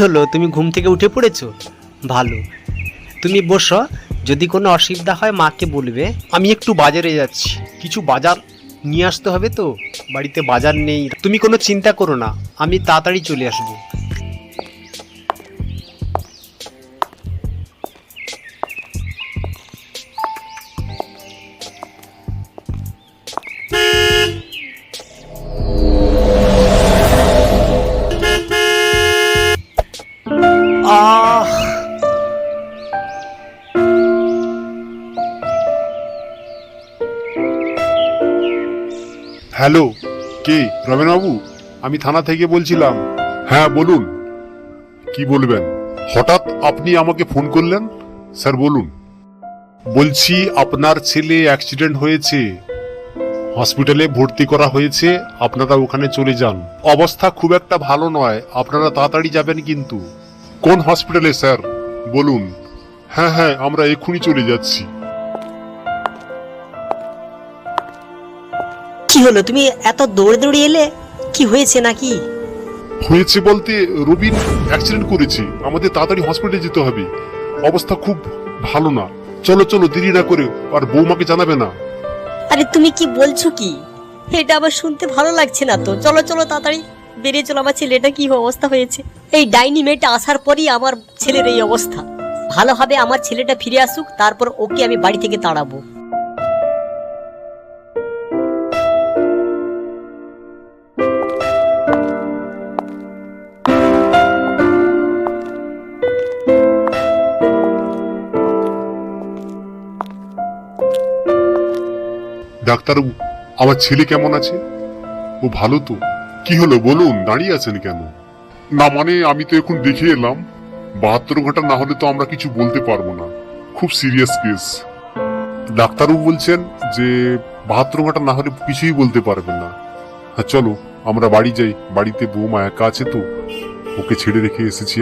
হলো? তুমি ঘুম থেকে উঠে পড়েছো? ভালো। তুমি বসো। যদি কোনো অসুবিধা হয়, মাকে বলবে। আমি একটু বাজারে যাচ্ছি। কিছু বাজার নিয়ে আসতে হবে তো? বাড়িতে বাজার নেই। তুমি কোনো চিন্তা করো না। আমি তাড়াতাড়ি চলে আসব। হ্যালো, কে? রমেনবাবু? আমি থানা থেকে বলছিলাম। হ্যাঁ বলুন। কি বলবেন? হঠাৎ আপনি আমাকে ফোন করলেন? স্যার, বলুন। বলছি, আপনার ছেলে অ্যাক্সিডেন্ট হয়েছে। হসপিটালে ভর্তি করা হয়েছে, আপনারা ওখানে চলে যান। অবস্থা খুব একটা ভালো নয়, আপনারা তাড়াতাড়ি যাবেন কিন্তু। কোন হসপিটালে, স্যার? বলুন। হ্যাঁ হ্যাঁ আমরা এক্ষুনি চলে যাচ্ছি। কি হলো? তুমি এত দৌড়ে দৌড়ে এলে কি হয়েছে নাকি? হয়েছে বলতে রবিন অ্যাক্সিডেন্ট করেছে। আমাদের তাড়াতাড়ি হসপিটালে যেতে হবে। অবস্থা খুব ভালো না। চলো চলো দেরি না করে আর বৌমাকে জানাবে না। আরে তুমি কি বলছো কি? এটা আবার শুনতে ভালো লাগছে না তো। চলো চলো তাড়াতাড়ি বেরিয়ে চলো। আমার ছেলেটা কি অবস্থা হয়েছে? এই ডাইনি মেয়েটা আসার পরই আমার ছেলের এই অবস্থা। ভালো হবে আমার ছেলেটা ফিরে আসুক তারপর ওকে আমি বাড়ি থেকে তাড়াবো। ডাক্তারবাবু, আমার ছেলে কেমন আছে? ও ভালো তো। কি হলো বলুন, দাঁড়িয়ে আছেন কেন? না মানে আমি তো এখন দেখে এলাম, বাহাত্তর ঘণ্টা না হলে তো আমরা কিছু বলতে পারব না। খুব সিরিয়াস কেস ডাক্তারবাবু বলছেন যে, বাহাত্তর ঘণ্টা না হলে কিছুই বলতে পারবেন না। হ্যাঁ চলো, আমরা বাড়ি যাই। বাড়িতে বৌমা একা আছে তো। ওকে ছেড়ে রেখে এসেছি